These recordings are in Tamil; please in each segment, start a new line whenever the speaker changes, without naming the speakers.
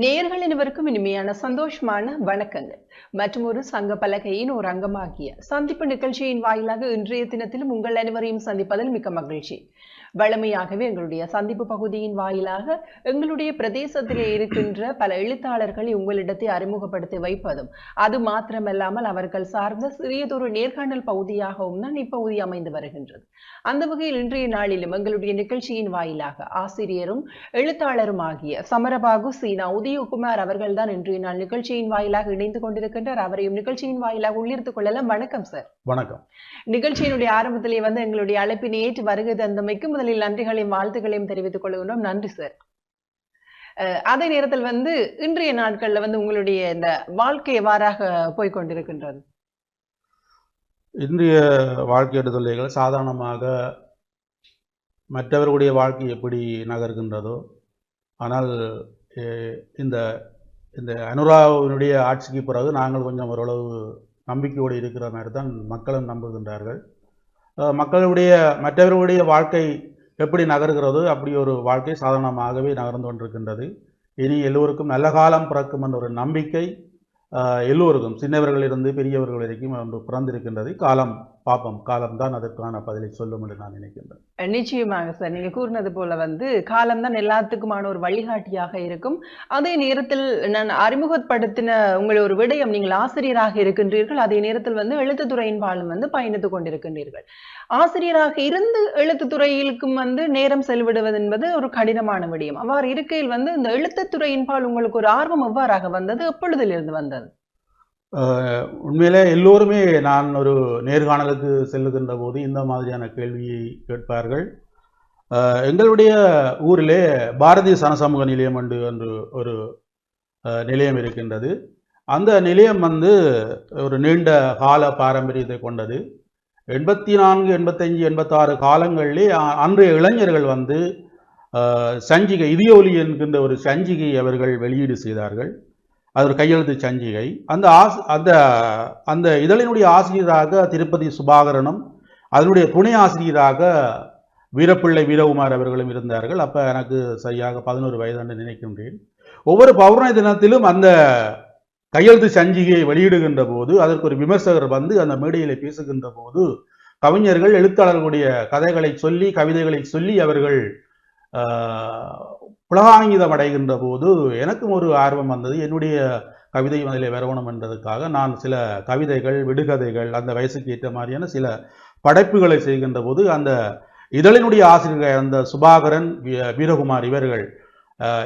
நேர்கள் அனைவருக்கும் இனிமையான சந்தோஷமான வணக்கங்கள். மற்றும் ஒரு சங்க பலகையின் ஒரு அங்கமாகிய சந்திப்பு நிகழ்ச்சியின் வாயிலாக இன்றைய தினத்திலும் உங்கள் அனைவரையும் சந்திப்பதில் மிக்க மகிழ்ச்சி. வழமையாகவே எங்களுடைய சந்திப்பு பகுதியின் வாயிலாக எங்களுடைய பிரதேசத்திலே இருக்கின்ற பல எழுத்தாளர்களை உங்களிடத்தை அறிமுகப்படுத்தி வைப்பதும் அது மாத்திரமல்லாமல் அவர்கள் சார்ந்த சிறியதொரு நேர்காணல் பகுதியாகவும் தான் இப்பகுதி அமைந்து வருகின்றது. அந்த வகையில் இன்றைய நாளிலும் எங்களுடைய நிகழ்ச்சியின் வாயிலாக ஆசிரியரும் எழுத்தாளரும் ஆகிய சமரபாகு சீனா உதயகுமார் அவர்கள் தான் இன்றைய நாள் நிகழ்ச்சியின் வாயிலாக இணைந்து கொண்டிருக்கின்றார். அவரையும் நிகழ்ச்சியின் வாயிலாக உள்ளிருத்துக் கொள்ளலாம். வணக்கம் சார்.
வணக்கம்.
நிகழ்ச்சியினுடைய ஆரம்பத்திலே வந்து எங்களுடைய அழைப்பினை ஏற்று வருகை தந்தமைக்கு முதலில் நன்றிகளையும் வாழ்த்துக்களையும் தெரிவித்துக் கொள்கின்றோம். நன்றி சார் அதே நேரத்தில் வந்து இன்றைய நாட்கள்ல வந்து உங்களுடைய இந்த வாழ்க்கை எவ்வாறாக போய்கொண்டிருக்கின்றது
இன்றைய வாழ்க்கை தொல்லைகள் சாதாரணமாக மற்றவர்களுடைய வாழ்க்கை எப்படி நகர்கின்றதோ ஆனால் இந்த இந்த அனுராவினுடைய ஆட்சிக்கு பிறகு நாங்கள் கொஞ்சம் ஓரளவு நம்பிக்கையோடு இருக்கிற மாதிரி தான் மக்களும் நம்புகின்றார்கள். மக்களுடைய மற்றவர்களுடைய வாழ்க்கை எப்படி நகர்கிறதோ? அப்படி ஒரு வாழ்க்கை சாதாரணமாகவே நகர்ந்து கொண்டிருக்கின்றது. இனி எல்லோருக்கும் நல்ல காலம் பிறக்கும் என்ற ஒரு நம்பிக்கை எல்லோருக்கும் சின்னவர்களிலிருந்து பெரியவர்கள் வரைக்கும் ஒன்று பிறந்திருக்கின்றது. காலம் பார்ப்போம் காலம்தான் அதற்கான பதிலை சொல்லும் என்று நான் நினைக்கின்றேன்.
நிச்சயமாக சார். நீங்க கூறினது போல வந்து காலம்தான் எல்லாத்துக்குமான ஒரு வழிகாட்டியாக இருக்கும். அதே நேரத்தில் நான் அறிமுகப்படுத்தின உங்களுடைய ஒரு விடயம் நீங்கள் ஆசிரியராக இருக்கின்றீர்கள். அதே நேரத்தில் வந்து எழுத்துத்துறையின் பாலும் வந்து பயணித்துக் கொண்டிருக்கின்றீர்கள். ஆசிரியராக இருந்து எழுத்துத்துறையிலுக்கும் வந்து நேரம் செலவிடுவது என்பது ஒரு கடினமான விடயம். அவ்வாறு இருக்கையில் வந்து இந்த எழுத்துத்துறையின் பால் உங்களுக்கு ஒரு ஆர்வம் எவ்வாறாக வந்தது? எப்பொழுதிலிருந்து வந்தது?
உண்மையிலே எல்லோருமே நான் ஒரு நேர்காணலுக்கு செல்லுகின்ற போது இந்த மாதிரியான கேள்வியை கேட்பார்கள். எங்களுடைய ஊரிலே பாரதிய சனசமூக நிலையம் என்று என்று ஒரு நிலையம் இருக்கின்றது. அந்த நிலையம் வந்து ஒரு நீண்ட கால பாரம்பரியத்தை கொண்டது. எண்பத்தி நான்கு எண்பத்தஞ்சு எண்பத்தாறு காலங்களிலே அன்றைய இளைஞர்கள் வந்து சஞ்சிகை இதயொலி என்கின்ற ஒரு சஞ்சிகை அவர்கள் வெளியீடு செய்தார்கள். அது ஒரு கையெழுத்து சஞ்சிகை. அந்த ஆஸ் அந்த அந்த இதழினுடைய ஆசிரியராக திருப்பதி சுபாகரனும் அதனுடைய துணை ஆசிரியராக வீரப்பிள்ளை வீரகுமார் அவர்களும் இருந்தார்கள். அப்போ எனக்கு சரியாக பதினோரு வயது நினைக்கின்றேன். ஒவ்வொரு பௌர்ணமி தினத்திலும் அந்த கையெழுத்து சஞ்சிகையை வெளியிடுகின்ற போது அதற்கு ஒரு விமர்சகர் வந்து அந்த மேடையில் பேசுகின்ற போது கவிஞர்கள் எழுத்தாளர்களுடைய கதைகளை சொல்லி கவிதைகளை சொல்லி அவர்கள் புலகாங்கிதம் அடைகின்ற போது எனக்கும் ஒரு ஆர்வம் வந்தது. என்னுடைய கவிதை அதில் வரவணும் என்றதுக்காக நான் சில கவிதைகள் விடுகதைகள் அந்த வயசுக்கு ஏற்ற மாதிரியான சில படைப்புகளை செய்கின்ற போது அந்த இதழினுடைய ஆசிரியர் அந்த சுபாகரன் வீ- வீரகுமார் இவர்கள்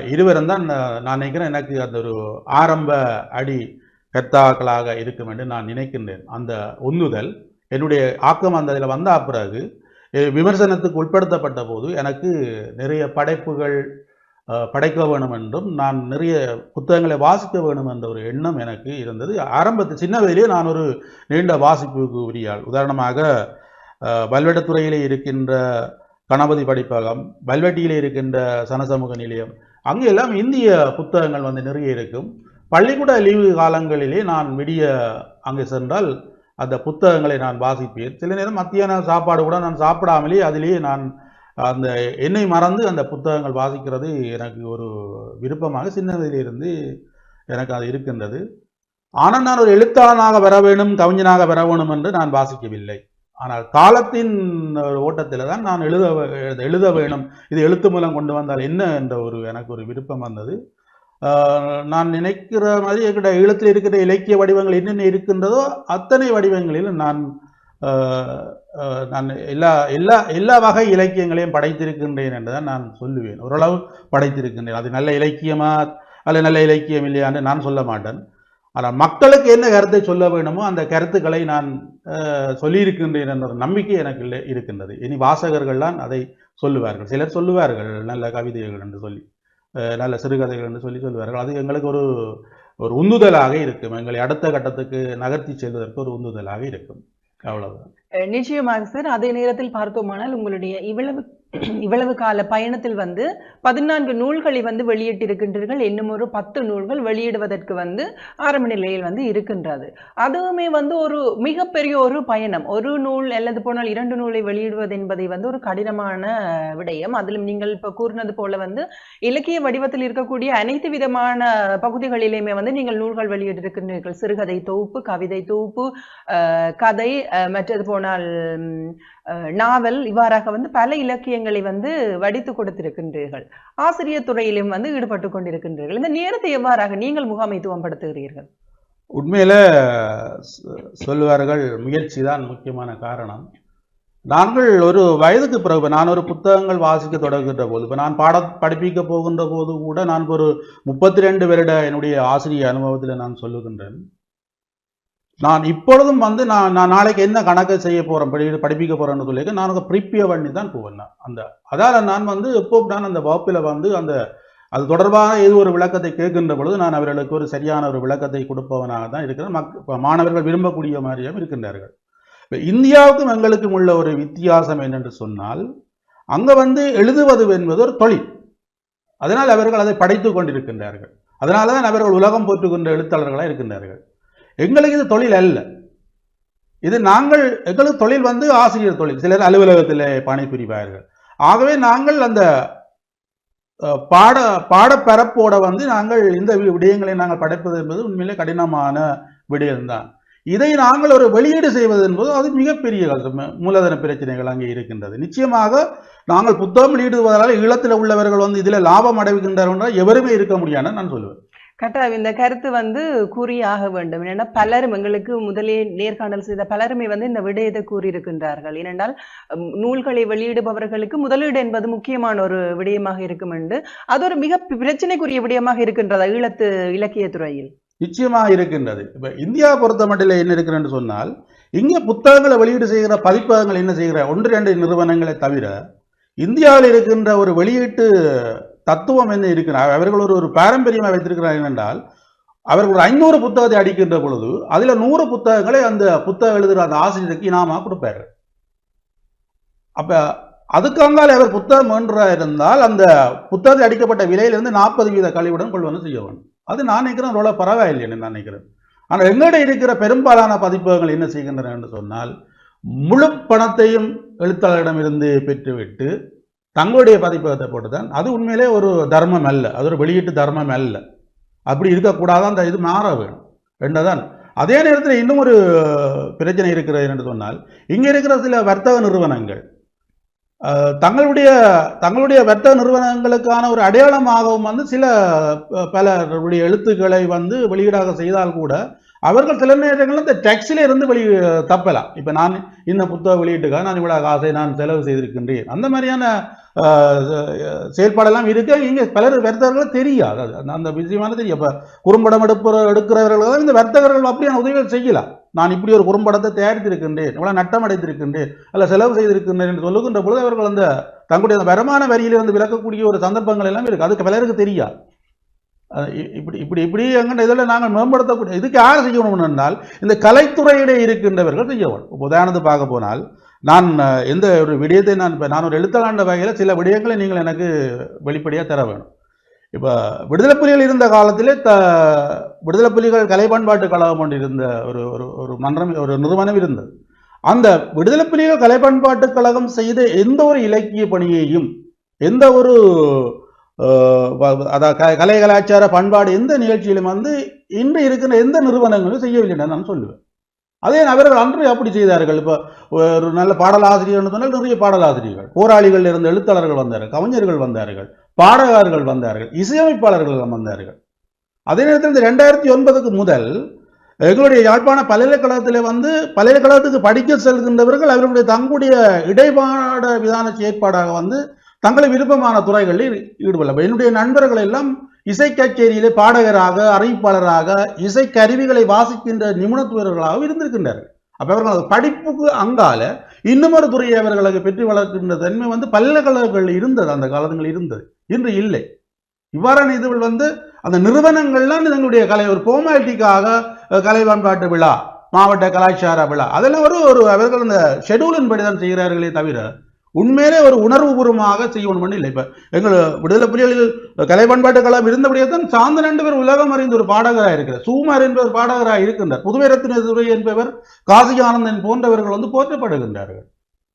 இருவரும் தான் நான் நான் நினைக்கிறேன் எனக்கு அந்த ஒரு ஆரம்ப அடி கர்த்தாக்களாக இருக்கும் என்று நான் நினைக்கின்றேன். அந்த உந்துதல் என்னுடைய ஆக்கம் அந்த இதில் வந்த பிறகு விமர்சனத்துக்கு உட்படுத்தப்பட்ட போது எனக்கு நிறைய படைப்புகள் படைக்க வேணும் என்றும் நான் நிறைய புத்தகங்களை வாசிக்க வேணும் என்ற ஒரு எண்ணம் எனக்கு இருந்தது. ஆரம்பத்து சின்ன வயதிலே நான் ஒரு நீண்ட வாசிப்புக்கு உரியாள் உதாரணமாக வல்வெடத்துறையிலே இருக்கின்ற கணபதி படிப்பகம் வல்வெட்டியிலே இருக்கின்ற சனசமூக நிலையம் அங்கே எல்லாம் இந்திய புத்தகங்கள் வந்து நிறைய இருக்கும். பள்ளிக்கூட லீவு காலங்களிலே நான் விடிய அங்கே சென்றால் அந்த புத்தகங்களை நான் வாசிப்பேன். சில நேரம் மத்தியான சாப்பாடு கூட நான் சாப்பிடாமலே அதிலேயே நான் அந்த என்னை மறந்து அந்த புத்தகங்கள் வாசிக்கிறது எனக்கு ஒரு விருப்பமாக சின்னதிலிருந்து எனக்கு அது இருக்கின்றது. ஆனால் நான் ஒரு எழுத்தாளனாக வர வேணும் கவிஞனாக வர வேணும் என்று நான் வாசிக்கவில்லை. ஆனால் காலத்தின் ஒரு ஓட்டத்தில் தான் நான் எழுத வே- எழுத வேணும். இது எழுத்து மூலம் கொண்டு வந்தால் என்ன என்ற ஒரு எனக்கு ஒரு விருப்பம் வந்தது. நான் நினைக்கிற மாதிரி என்கிட்ட எழுத்தில் இருக்கிற இலக்கிய வடிவங்கள் என்னென்ன இருக்கின்றதோ அத்தனை வடிவங்களிலும் நான் நான் எல்லா எல்லா எல்லா வகை இலக்கியங்களையும் படைத்திருக்கின்றேன் என்றுதான் நான் சொல்லுவேன். ஓரளவு படைத்திருக்கின்றேன். அது நல்ல இலக்கியமா அல்ல நல்ல இலக்கியம் இல்லையான்னு நான் சொல்ல மாட்டேன். ஆனால் மக்களுக்கு என்ன கருத்தை சொல்ல வேணுமோ அந்த கருத்துக்களை நான் சொல்லியிருக்கின்றேன் என்ற ஒரு நம்பிக்கை எனக்கு இல்லை இருக்கின்றது. இனி வாசகர்கள் தான் அதை சொல்லுவார்கள். சிலர் சொல்லுவார்கள் நல்ல கவிதைகள் என்று சொல்லி நல்ல சிறுகதைகள் என்று சொல்லி சொல்லுவார்கள். அது எங்களுக்கு ஒரு ஒரு உந்துதலாக இருக்கும். எங்களை அடுத்த கட்டத்துக்கு நகர்த்தி செல்வதற்கு ஒரு உந்துதலாக இருக்கும். அவ்வளவுதான்.
நிச்சயமாக சார் அதே நேரத்தில் பார்த்தோமானால் உங்களுடைய இவ்வளவு இவ்வளவு கால பயணத்தில் வந்து பதினான்கு நூல்களை வந்து வெளியிட்டிருக்கின்றீர்கள். இன்னும் ஒரு பத்து நூல்கள் வெளியிடுவதற்கு வந்து ஆரம்ப நிலையில் வந்து இருக்கின்றது. அதுவுமே வந்து ஒரு மிகப்பெரிய ஒரு பயணம். ஒரு நூல் அல்லது போனால் இரண்டு நூலை வெளியிடுவது என்பதை வந்து ஒரு கடினமான விடயம். அதிலும் நீங்கள் இப்போ கூறினது போல வந்து இலக்கிய வடிவத்தில் இருக்கக்கூடிய அனைத்து விதமான பகுதிகளிலேயுமே வந்து நீங்கள் நூல்கள் வெளியிட்டிருக்கின்றீர்கள். சிறுகதை தொகுப்பு கவிதை தொகுப்பு கதை மற்றது போனால் நாவல் இவ்வாறாக வந்து பல இலக்கியங்களை வந்து வடித்து கொடுத்திருக்கின்றீர்கள். ஆசிரியர் துறையிலும் வந்து ஈடுபட்டு கொண்டிருக்கின்றீர்கள். இந்த நேரத்தை எவ்வாறாக நீங்கள் முகாமைத்துவம் படுத்துகிறீர்கள்
உண்மையில் சொ- சொல்லுவார்கள் முயற்சி தான் முக்கியமான காரணம். நாங்கள் ஒரு வயதுக்கு பிறகு நான் ஒரு புத்தகங்கள் வாசிக்க தொடங்குகின்ற போது இப்போ நான் பாட படிப்பிக்க போகின்ற போது கூட நான் ஒரு முப்பத்தி ரெண்டு வருட என்னுடைய ஆசிரிய அனுபவத்தில் நான் சொல்லுகின்றேன். நான் இப்பொழுதும் வந்து நான் நான் நாளைக்கு என்ன கணக்கு செய்ய போகிறேன் படி படிப்பிக்க போறேன்னு சொல்லி நான் அதை ப்ரிப்பேர் பண்ணி தான் போவேன். அந்த அதால் நான் வந்து எப்போ நான் அந்த வகுப்பில் வந்து அந்த அது தொடர்பாக ஏதோ ஒரு விளக்கத்தை கேட்கின்ற பொழுது நான் அவர்களுக்கு ஒரு சரியான ஒரு விளக்கத்தை கொடுப்பவனாக தான் இருக்கிறேன். மக் மாணவர்கள் விரும்பக்கூடிய மாதிரியும் இருக்கின்றார்கள். இப்போ இந்தியாவுக்கும் எங்களுக்கும் உள்ள ஒரு வித்தியாசம் என்னென்று சொன்னால் அங்க வந்து எழுதுவது என்பது ஒரு தொழில். அதனால் அவர்கள் அதை படைத்துக் கொண்டிருக்கின்றார்கள். அதனால தான் அவர்கள் உலகம் போற்றுகின்ற எழுத்தாளர்களாக இருக்கின்றார்கள். எங்களுக்கு இது தொழில் அல்ல. இது நாங்கள் எங்களுக்கு தொழில் வந்து ஆசிரியர் தொழில். சிலர் அலுவலகத்தில் பணிபுரிவார்கள். ஆகவே நாங்கள் அந்த பாட பாடப்பரப்போட வந்து நாங்கள் இந்த வி- விடயங்களை நாங்கள் படைப்பது என்பது உண்மையிலே கடினமான விடயம்தான். இதை நாங்கள் ஒரு வெளியீடு செய்வது என்பது அது மிகப்பெரிய மூலதன பிரச்சனைகள் அங்கே இருக்கின்றது. நிச்சயமாக நாங்கள் புத்தகம் வெளியிடுவதால் ஈழத்தில் உள்ளவர்கள் வந்து இதில் லாபம் அடைகின்றார்கள் என்றால் எவருமே இருக்க முடியாதுன்னு நான் சொல்லுவேன்.
கரெக்டாக இந்த கருத்து வந்து கூறியாக வேண்டும். ஏன்னா பலரும் எங்களுக்கு முதலே நேர்காணல் செய்த பலருமே வந்து இந்த விடயத்தை கூறியிருக்கின்றார்கள். ஏனென்றால் நூல்களை வெளியிடுபவர்களுக்கு முதலீடு என்பது முக்கியமான ஒரு விடயமாக இருக்கும் என்று. அது ஒரு மிக பிரச்சனைக்குரிய விடயமாக இருக்கின்றதா ஈழத்து இலக்கிய துறையில்?
நிச்சயமாக இருக்கின்றது. இப்போ இந்தியா பொறுத்த மட்டில் என்ன இருக்குன்னு சொன்னால் இங்கே புத்தகங்களை வெளியீடு செய்கிற பதிப்பகங்கள் என்ன செய்கிற ஒன்று ரெண்டு நிறுவனங்களை தவிர இந்தியாவில் இருக்கின்ற ஒரு வெளியீட்டு தத்துவம் என்ன இருக்கிறார்? அவர்கள் ஒரு ஒரு பாரம்பரியமாக வைத்திருக்கிறார்கள் என்றால் அவர்கள் ஒரு ஐநூறு புத்தகத்தை அடிக்கின்ற பொழுது அதுல நூறு புத்தகங்களை அந்த புத்தகம் எழுதுகிற அந்த ஆசிரியருக்கு இனாமா கொடுப்பார். அப்ப அதுக்காங்கால் அவர் புத்தகம் வேண்டா இருந்தால் அந்த புத்தகத்தில் அடிக்கப்பட்ட விலையிலிருந்து நாற்பது வீத கழிவுடன் கொள்வன செய்ய வேண்டும். அது நான் நினைக்கிறேன் அவ்வளோ பரவாயில்லைன்னு நான் நினைக்கிறேன். ஆனால் எங்களிடம் இருக்கிற பெரும்பாலான பதிப்பகங்கள் என்ன செய்கின்றன என்று சொன்னால் முழு பணத்தையும் எழுத்தாளரிடமிருந்து பெற்றுவிட்டு தங்களுடைய பதிப்பகத்தை போட்டுதான். அது உண்மையிலே ஒரு தர்மம் அல்ல. அது ஒரு வெளியீட்டு தர்மம் அல்ல. அப்படி இருக்கக்கூடாது அந்த இது மாற வேணும். ரெண்டதான். அதே நேரத்தில் இன்னும் ஒரு பிரச்சனை இருக்கிறது என்று சொன்னால் இங்கே இருக்கிற சில வர்த்தக நிறுவனங்கள் தங்களுடைய தங்களுடைய வர்த்தக நிறுவனங்களுக்கான ஒரு அடையாளமாகவும் வந்து சில பலருடைய எழுத்துக்களை வந்து வெளியீடாக செய்தால் கூட அவர்கள் சில நேரங்களில் இந்த டெக்ஸில் இருந்து வெளி தப்பலாம். இப்போ நான் இந்த புத்தக வெளியீட்டுக்காக நான் இவ்வளோ காசை நான் செலவு செய்திருக்கின்றேன். அந்த மாதிரியான செயல்பாடெல்லாம் இருக்கு. இங்கே பலர் வர்த்தகர்கள் தெரியாது. அது அந்த- அந்த விஷயமான தெரியும் இப்போ குறும்படம் எடுப்புற எடுக்கிறவர்கள் தான் இந்த வர்த்தகர்கள் அப்படியான உதவிகள் செய்யலாம் நான் இப்படி ஒரு குறும்படத்தை தயாரித்திருக்கின்றேன் இவ்வளோ நட்டம் அடைந்திருக்கின்றேன் அல்ல செலவு செய்திருக்கின்றேன் என்று சொல்லுகின்ற பொழுது அவர்கள் அந்த தங்களுடைய அந்த வருமான வரியிலிருந்து விலக்கக்கூடிய ஒரு சந்தர்ப்பங்கள் எல்லாம் இருக்குது அதுக்கு பலருக்கு தெரியாது. இப்படி இப்படி இப்படி எங்கிட்ட இதில் நாங்கள் மேம்படுத்தக்கூடிய இதுக்கு யார் செய்யணும் என்றால் இந்த கலைத்துறையிலே இருக்கின்றவர்கள் செய்யணும். இப்போ பார்க்க போனால் நான் எந்த ஒரு விடயத்தை நான் இப்போ நான் ஒரு எழுத்தாளர் வகையில் சில விடயங்களை நீங்கள் எனக்கு வெளிப்படையாக தர வேணும். இப்போ விடுதலை புலிகள் இருந்த காலத்திலே த விடுதலை புலிகள் கலை பண்பாட்டு கழகம் ஒன்று இருந்த ஒரு ஒரு ஒரு மன்றம் ஒரு நிறுவனம் இருந்தது. அந்த விடுதலை புலிகள் கலை பண்பாட்டு கழகம் செய்த எந்த ஒரு இலக்கிய பணியையும் எந்த ஒரு அதாவது க- கலை கலாச்சார பண்பாடு எந்த நிகழ்ச்சியிலும் வந்து இன்று இருக்கிற எந்த நிறுவனங்களும் செய்யவில்லை நான் சொல்லுவேன். அதே நபர்கள் அன்று அப்படி செய்தார்கள். இப்போ ஒரு நல்ல பாடலாசிரியர் சொன்னால் நிறைய பாடலாசிரியர்கள். போராளிகள் இருந்த எழுத்தாளர்கள் வந்தார்கள் கவிஞர்கள் வந்தார்கள் பாடகர்கள் வந்தார்கள் இசையமைப்பாளர்கள் எல்லாம் வந்தார்கள். அதே நேரத்தில் இந்த ரெண்டாயிரத்தி ஒன்பதுக்கு முதல் எங்களுடைய யாழ்ப்பாண பல்கலைக்கழகத்தில் வந்து பல்கலைக்கழகத்துக்கு படிக்க செல்கின்றவர்கள் அவர்களுடைய தங்களுடைய இடைப்பாட விதான செயற்பாடாக வந்து தங்களை விருப்பமான துறைகளில் ஈடுபடலாம். என்னுடைய நண்பர்கள் எல்லாம் இசை கச்சேரியிலே பாடகராக அறிவிப்பாளராக இசை கருவிகளை வாசிக்கின்ற நிபுணத்துவர்களாக இருந்திருக்கின்றார்கள். அப்ப அவர்கள் படிப்புக்கு அங்கால இன்னும் ஒரு துறையை அவர்களுக்கு பெற்று வளர்க்கின்ற தன்மை வந்து பல்கலைக்கழகங்கள் இருந்தது. அந்த காலங்கள் இருந்தது. இன்று இல்லை. இவ்வாறான இதுகள் வந்து அந்த நிறுவனங்கள்லாம் இதங்களுடைய கலை ஒரு போமாலிட்டிக்காக கலை பண்பாட்டு விழா மாவட்ட கலாச்சார விழா அதெல்லாம் ஒரு ஒரு அவர்கள் அந்த ஷெடியூலின் படி தான் செய்கிறார்களே தவிர உண்மையிலே ஒரு உணர்வுபூர்வமாக செய்யணும் இல்லை. இப்ப எங்கள் விடுதலை புலிகளில் கலை பண்பாட்டு கலாம் இருந்தபடியே தான் சாந்தன் என்பவர் உலகம் அறிந்த ஒரு பாடகராக இருக்கிறார். சுகுமார் என்பவர் பாடகராக இருக்கின்றார். புதுவை ரத்ன என்பவர் காசி ஆனந்தன் போன்றவர்கள் வந்து போற்றப்படுகின்றார்கள்.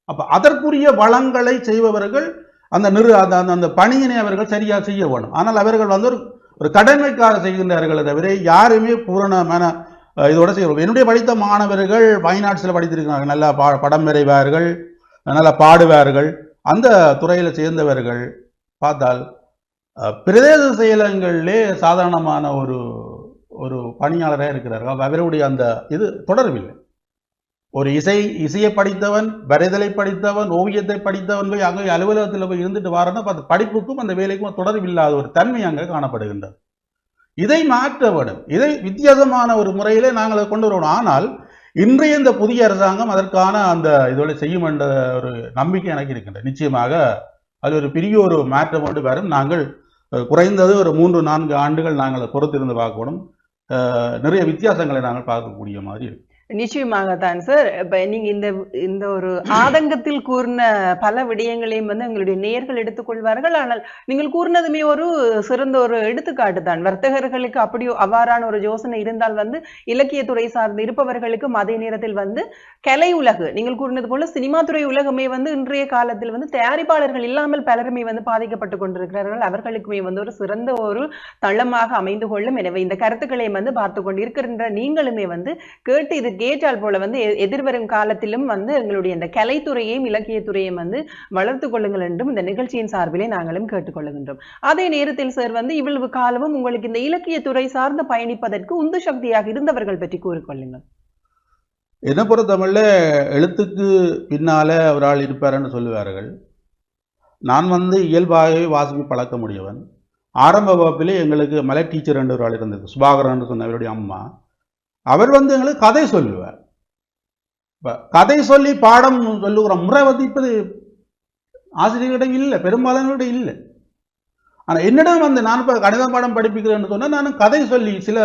அப்ப அதற்குரிய வளங்களை செய்பவர்கள் அந்த நிறு அந்த அந்த- அந்த பணியினை அவர்கள் சரியாக செய்ய வேணும் ஆனால் அவர்கள் வந்து ஒரு ஒரு கடமைக்காக செய்கின்றார்களே தவிர யாருமே பூரணமான இதோட செய்ய என்னுடைய படித்த மாணவர்கள் வயநாட்டில் படித்திருக்கிறார்கள். நல்லா பா படம் வரைவார்கள். நல்லா பாடுவார்கள். அந்த துறையில் சேர்ந்தவர்கள் பார்த்தால் பிரதேச செயலகங்களிலே சாதாரணமான ஒரு ஒரு பணியாளராக இருக்கிறார்கள். அவருடைய அந்த இது தொடர்பில்லை. ஒரு இசை இசையை படித்தவன் வரைதலை படித்தவன் ஓவியத்தை படித்தவன் போய் அங்கே அலுவலகத்தில் போய் இருந்துட்டு வாரன்னா அப்ப படிப்புக்கும் அந்த வேலைக்கும் தொடர்பில்லாத ஒரு தன்மை அங்கே காணப்படுகின்றது. இதை மாற்ற வேண்டும் இதை வித்தியாசமான ஒரு முறையிலே நாங்கள் அதை கொண்டு வரணும் ஆனால் இன்றைய இந்த புதிய அரசாங்கம் அதற்கான அந்த இதோட செய்யும் என்ற ஒரு நம்பிக்கை எனக்கு இருக்கின்றது நிச்சயமாக அது ஒரு பெரிய ஒரு மாற்றம் கொண்டு வரும். நாங்கள் குறைந்தது ஒரு மூன்று நான்கு ஆண்டுகள் நாங்கள் அதை பொறுத்திருந்து பார்க்கணும். நிறைய வித்தியாசங்களை நாங்கள் பார்க்கக்கூடிய மாதிரி இருக்கு
நிச்சயமாகத்தான் சார் இப்போ நீங்கள் இந்த இந்த ஒரு ஆதங்கத்தில் கூறின பல விடயங்களையும் வந்து எங்களுடைய நேர்கள் எடுத்துக்கொள்வார்கள் ஆனால் நீங்கள் கூறினதுமே ஒரு சிறந்த ஒரு எடுத்துக்காட்டு தான். வர்த்தகர்களுக்கு அப்படி அவ்வாறான ஒரு யோசனை இருந்தால் வந்து இலக்கியத்துறை சார்ந்து இருப்பவர்களுக்கும் அதே நேரத்தில் வந்து கலை உலகு நீங்கள் கூறினது போல சினிமா துறை உலகமே வந்து இன்றைய காலத்தில் வந்து தயாரிப்பாளர்கள் இல்லாமல் பலருமே வந்து பாதிக்கப்பட்டு கொண்டிருக்கிறார்கள். அவர்களுக்குமே வந்து ஒரு சிறந்த ஒரு தளமாக அமைந்து கொள்ளும். எனவே இந்த கருத்துக்களை வந்து பார்த்து கொண்டிருக்கின்ற நீங்களுமே வந்து கேட்டு இது கேட்டால் போல வந்து எதிர்வரும் காலத்திலும் வந்து எங்களுடைய இந்த கலைத்துறையையும் இலக்கியத்துறையும் வந்து வளர்த்து கொள்ளுங்கள் என்றும் இந்த நிகழ்ச்சியின் சார்பிலே நாங்களும் கேட்டுக்கொள்ளுகின்றோம். அதே நேரத்தில் சார் வந்து இவ்வளவு காலமும் உங்களுக்கு இந்த இலக்கியத்துறை சார்ந்து பயணிப்பதற்கு உந்து சக்தியாக இருந்தவர்கள் பற்றி கூறிக்கொள்ளுங்கள்.
என்ன பொறுத்தமில்ல எழுத்துக்கு பின்னால ஒரு ஆள் இருப்பாருன்னு சொல்லுவார்கள். நான் வந்து இயல்பாகவே வாசிப்பு பழக்க முடியவன் ஆரம்ப வகுப்பிலே எங்களுக்கு மலை டீச்சர் என்று ஒரு ஆள் இருந்தது சுபாகரன் சொன்னவருடைய அம்மா. அவர் வந்து எங்களுக்கு கதை சொல்லுவார். கதை சொல்லி பாடம் சொல்லுகிற முறை வந்து இப்போது ஆசிரியர்களிடம் இல்லை பெரும்பாலானவர்களிடம் இல்லை. ஆனா என்னிடம் வந்து நான் இப்போ கணித பாடம் படிப்பிக்கிறேன்னு சொன்னால் நான் கதை சொல்லி சில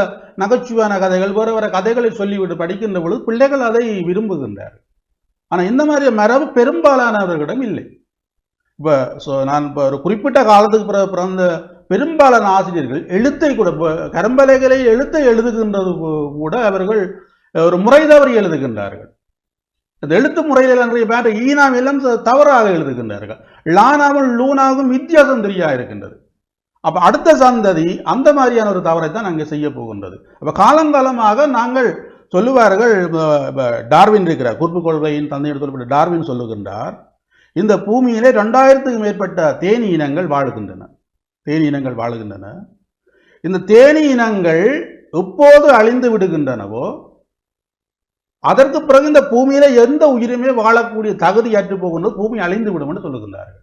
நகைச்சுவையான கதைகள் வேறு வேறு கதைகளை சொல்லிவிட்டு படிக்கின்ற பொழுது பிள்ளைகள் அதை விரும்புகின்றார் ஆனா இந்த மாதிரி மரபு பெரும்பாலானவர்களிடம் இல்லை. இப்போ ஸோ நான் இப்போ ஒரு குறிப்பிட்ட காலத்துக்கு பிற பிறந்த பெரும்பாலான ஆசிரியர்கள் எழுத்தை கூட கரும்பலைகளை எழுத்தை எழுதுகின்றது கூட அவர்கள் ஒரு முறை தவறி எழுதுகின்றார்கள். அந்த எழுத்து முறையில் நிறைய பேர் ஈனாம் எல்லாம் தவறாக எழுதுகின்றார்கள். லானாவும் லூனாவும் வித்தியாசம் தெரியா இருக்கின்றது. அப்ப அடுத்த சந்ததி அந்த மாதிரியான ஒரு தவறை தான் நாங்கள் செய்ய போகின்றது. அப்ப காலங்காலமாக நாங்கள் சொல்லுவார்கள் டார்வின் இருக்கிறார் குறுப்பு கொள்கையின் தந்தை சொல்லப்பட்ட டார்வின் சொல்லுகின்றார் இந்த பூமியிலே ரெண்டாயிரத்துக்கு மேற்பட்ட தேனி இனங்கள் வாழுகின்றன. தேனி இனங்கள் வாழுகின்றன. இந்த தேனி இனங்கள் எப்போது அழிந்து விடுகின்றனவோ அதற்கு பிறகு இந்த பூமியில எந்த உயிருமே வாழக்கூடிய தகுதியற்று போகின்றது பூமி அழிந்து விடும் என்று சொல்லுகின்றார்கள்.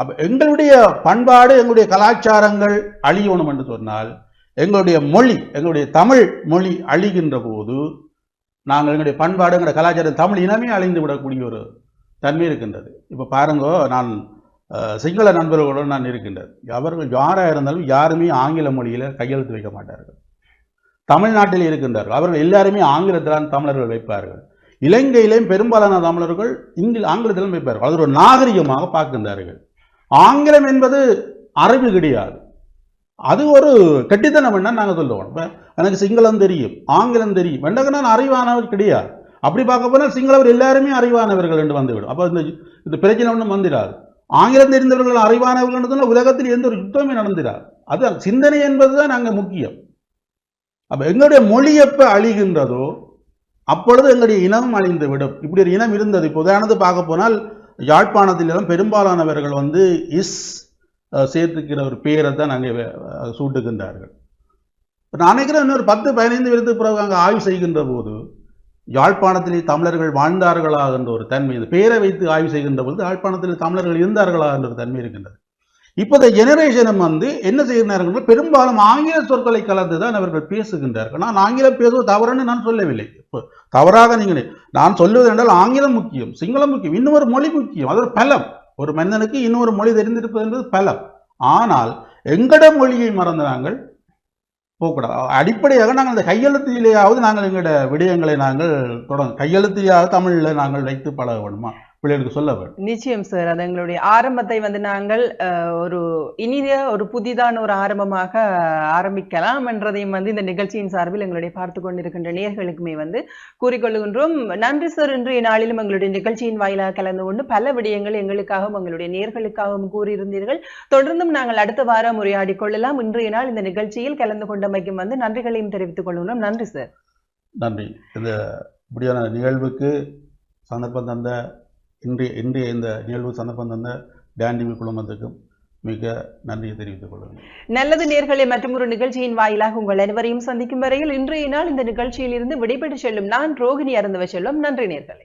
அப்ப எங்களுடைய பண்பாடு எங்களுடைய கலாச்சாரங்கள் அழியணும் என்று சொன்னால் எங்களுடைய மொழி எங்களுடைய தமிழ் மொழி அழிகின்ற போது நாங்கள் எங்களுடைய பண்பாடு எங்களுடைய கலாச்சாரம் தமிழ் இனமே அழிந்து விடக்கூடிய ஒரு தன்மை இருக்கின்றது. இப்போ பாருங்க நான் சிங்கள நண்பர்களுடன் நான் இருக்கின்றது. அவர்கள் யாராக இருந்தாலும் யாருமே ஆங்கில மொழியில கையெழுத்து வைக்க மாட்டார்கள். தமிழ்நாட்டில் இருக்கின்றார்கள். அவர்கள் எல்லாருமே ஆங்கிலத்தில்தான் தமிழர்கள் வைப்பார்கள். இலங்கையிலேயும் பெரும்பாலான தமிழர்கள் இங்கில் ஆங்கிலத்திலும் வைப்பார்கள். அது ஒரு நாகரிகமாக பார்க்கின்றார்கள். ஆங்கிலம் என்பது அறிவு கிடையாது. அது ஒரு கெட்டித்தனம் என்ன நாங்கள் சொல்லுவோம். எனக்கு சிங்களம் தெரியும் ஆங்கிலம் தெரியும். வெண்டக நான் அறிவானவர் கிடையாது. அப்படி பார்க்க போனால் சிங்களவர் எல்லாருமே அறிவானவர்கள் என்று வந்துவிடும். அப்போ இந்த இந்த பிரச்சனை ஒன்றும் வந்துடாது ஆங்கிலம் தெரிந்தவர்கள் அறிவானவர்கள் என்று சொன்னால் உலகத்தில் எந்த ஒரு யுத்தமே நடந்திடாது அது சிந்தனை என்பதுதான் அங்கே முக்கியம். அப்ப எங்களுடைய மொழி எப்ப அழிகின்றதோ அப்பொழுது எங்களுடைய இனம் அழிந்து விடும். இப்படி ஒரு இனம் இருந்தது. இப்போ உதாரணத்தை பார்க்க போனால் யாழ்ப்பாணத்திலும் பெரும்பாலானவர்கள் வந்து இஸ் சேர்த்துக்கிற ஒரு பெயரை தான் அங்கே சூட்டுகின்றார்கள். நான் நினைக்கிறேன் இன்னொரு பத்து பதினைந்து வருடத்துக்கு பிறகு அங்கே ஆய்வு செய்கின்ற போது யாழ்ப்பாணத்திலே தமிழர்கள் வாழ்ந்தார்களா என்ற ஒரு தன்மை இந்த பேரை வைத்து ஆய்வு செய்கின்ற பொழுது யாழ்ப்பாணத்தில் தமிழர்கள் இருந்தார்களா என்ற ஒரு தன்மை இருக்கின்றது. இப்போ இந்த ஜெனரேஷனும் வந்து என்ன செய்கிறார்கள் பெரும்பாலும் ஆங்கில சொற்களை கலந்து தான் அவர்கள் பேசுகின்றார்கள். நான் ஆங்கிலம் பேசுவது தவறுன்னு நான் சொல்லவில்லை. இப்போ தவறாக நீங்கள் நான் சொல்லுவது என்றால் ஆங்கிலம் முக்கியம் சிங்களம் முக்கியம் இன்னொரு மொழி முக்கியம் அது ஒரு பலம். ஒரு மனிதனுக்கு இன்னொரு மொழி தெரிந்திருப்பது என்பது பலம். ஆனால் எங்கட மொழியை மறந்து நாங்கள் போகக்கூடாது. அடிப்படையாக நாங்கள் இந்த கையெழுத்திலேயாவது நாங்கள் எங்களோட விடயங்களை நாங்கள் தொடங்க கையெழுத்திலேயாவது தமிழில் நாங்கள் வைத்து பழக வேணுமா பிள்ளைகளுக்கு சொல்ல வேண்டும்
நிச்சயம் சார் அது எங்களுடைய ஆரம்பத்தை வந்து நாங்கள் ஒரு இனிய ஒரு புதிதான ஒரு ஆரம்பமாக ஆரம்பிக்கலாம் என்றதையும் வந்து இந்த நிகழ்ச்சியின் சார்பில் எங்களுடைய பார்த்து கொண்டிருக்கின்ற நேர்களுக்குமே வந்து கூறிக்கொள்கின்றோம் நன்றி சார் இன்றைய நாளிலும் எங்களுடைய நிகழ்ச்சியின் வாயிலாக கலந்து கொண்டு பல விடயங்கள் எங்களுக்காகவும் எங்களுடைய நேர்களுக்காகவும் கூறியிருந்தீர்கள். தொடர்ந்தும் நாங்கள் அடுத்த வாரம் உரையாடிக் கொள்ளலாம். இன்றைய நாள் இந்த நிகழ்ச்சியில் கலந்து கொண்டமைக்கும் வந்து நன்றிகளையும் தெரிவித்துக் கொள்கின்றோம். நன்றி சார்
நன்றி. இந்த இப்படியான நிகழ்வுக்கு சந்தர்ப்பம் தந்த இன்றைய இன்றைய இந்த நிகழ்வு சந்தர்ப்பம் தந்த டாண்டிவி குழுமத்துக்கும் மிக நன்றியை தெரிவித்துக் கொள்கிறேன்.
நல்லது நேர்களை மற்றும் ஒரு நிகழ்ச்சியின் வாயிலாக உங்கள் அனைவரையும் சந்திக்கும் வரையில் இன்றைய நாள் இந்த நிகழ்ச்சியில் இருந்து விடைபெற்று செல்லும் நான் ரோகிணி அருந்தவ செல்வம். நன்றி நேர்களை.